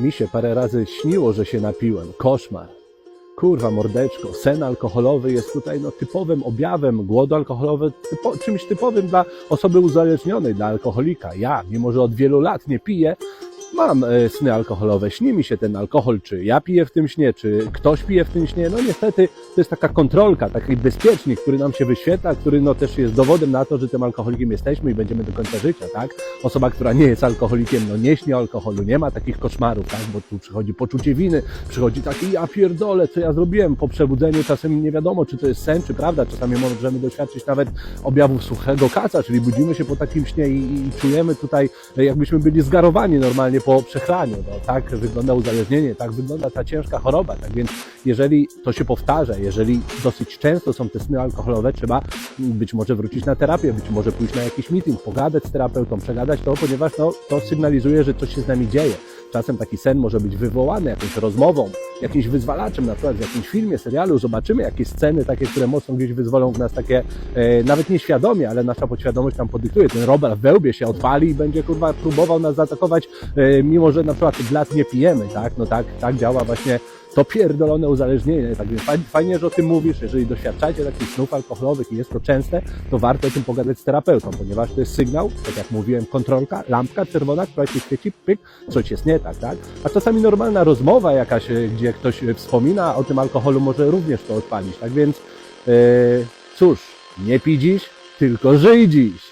Mi się parę razy śniło, że się napiłem. Koszmar. Kurwa, mordeczko, sen alkoholowy jest tutaj no, typowym objawem głodu alkoholowy, typo, czymś typowym dla osoby uzależnionej, dla alkoholika. Ja, mimo że od wielu lat nie piję, mam e, sny alkoholowe, śni mi się ten alkohol, czy ja piję w tym śnie, czy ktoś pije w tym śnie. No niestety to jest taka kontrolka, taki bezpiecznik, który nam się wyświetla, który no też jest dowodem na to, że tym alkoholikiem jesteśmy i będziemy do końca życia, tak? Osoba, która nie jest alkoholikiem, no nie śni o alkoholu, nie ma takich koszmarów, tak? Bo tu przychodzi poczucie winy, przychodzi taki ja pierdolę, co ja zrobiłem po przebudzeniu, czasem nie wiadomo, czy to jest sen, czy prawda, czasami możemy doświadczyć nawet objawów suchego kaca, czyli budzimy się po takim śnie i, i czujemy tutaj, e, jakbyśmy byli zgarowani normalnie po przechlaniu, no tak wygląda uzależnienie, tak wygląda ta ciężka choroba, tak więc jeżeli to się powtarza, jeżeli dosyć często są te sny alkoholowe, trzeba być może wrócić na terapię, być może pójść na jakiś meeting, pogadać z terapeutą, przegadać to, ponieważ no, to sygnalizuje, że coś się z nami dzieje. Czasem taki sen może być wywołany jakąś rozmową, jakimś wyzwalaczem, na przykład w jakimś filmie, serialu, zobaczymy jakieś sceny takie, które mocno gdzieś wyzwolą w nas takie, e, nawet nieświadomie, ale nasza podświadomość tam podyktuje. Ten Robert wełbie się odpali i będzie kurwa próbował nas zaatakować, e, mimo że na przykład od lat nie pijemy, tak? No tak, tak działa właśnie to pierdolone uzależnienie. Tak więc fajnie, że o tym mówisz. Jeżeli doświadczacie takich snów alkoholowych i jest to częste, to warto o tym pogadać z terapeutą, ponieważ to jest sygnał, tak jak mówiłem, kontrolka, lampka czerwona, która się świeci, pyk, coś jest nie tak, tak? A czasami normalna rozmowa jakaś, e, gdzie ktoś e, wspomina o tym alkoholu, może również to odpalić. Tak więc, e, cóż, nie pij dziś, tylko żyj dziś.